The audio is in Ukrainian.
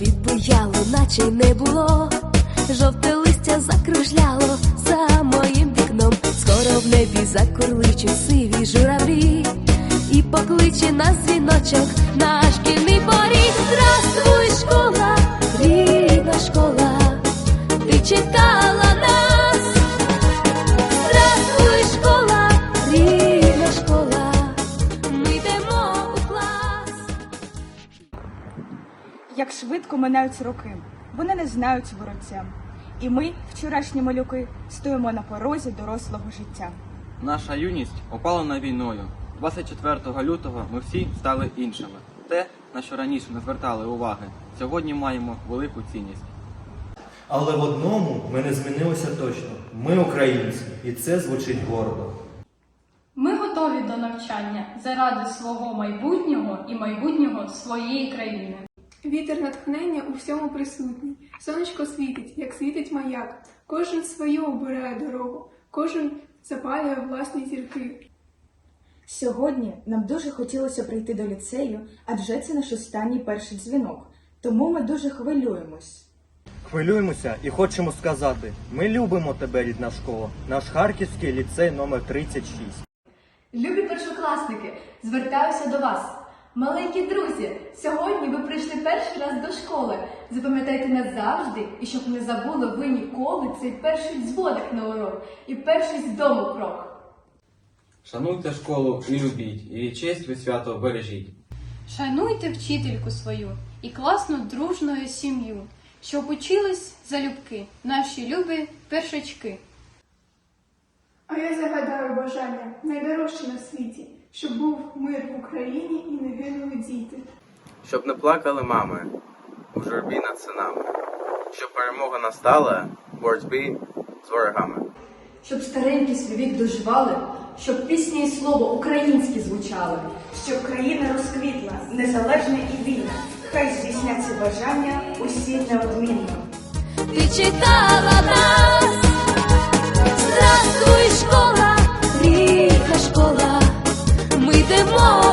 відбуяло, наче й не було. Жовте листя закружляло за моїм вікном. Скоро в небі закурличуть сиві журавлі, і покличе нас дзвіночок на шкільний поріг. Здравствуй, школа, рідна школа, Як швидко минають роки, вони не знають вороття. І ми, вчорашні малюки, стоїмо на порозі дорослого життя. Наша юність опалена війною. 24 лютого ми всі стали іншими. Те, на що раніше не звертали уваги, сьогодні маємо велику цінність. Але в одному ми не змінилися точно. Ми українці, і це звучить гордо. Ми готові до навчання заради свого майбутнього і майбутнього своєї країни. Вітер натхнення у всьому присутній. Сонечко світить, як світить маяк. Кожен свою обирає дорогу, кожен запалює власні зірки. Сьогодні нам дуже хотілося прийти до ліцею, адже це наш останній перший дзвінок. Тому ми дуже хвилюємось. Хвилюємося і хочемо сказати: ми любимо тебе, рідна школа, наш харківський ліцей номер 36. Любі першокласники, звертаюся до вас. Маленькі друзі, сьогодні ви прийшли перший раз до школи. Запам'ятайте назавжди, і щоб не забули ви ніколи цей перший дзвоник на урок і перший з дому крок. Шануйте школу і любіть, її честь ви свято бережіть. Шануйте вчительку свою і класну дружною сім'ю, щоб учились залюбки наші любі першачки. А я загадаю бажання найдорожче на світі, щоб був мир в Україні і не гинули діти. Щоб не плакали мами у журбі над синами, щоб перемога настала в боротьбі з ворогами. Щоб старенькі свій вік доживали, щоб пісні і слово українські звучали. Щоб країна розквітла, незалежна і вільна, хай здійсняться бажання усі неодмінно. Ти нас, de moi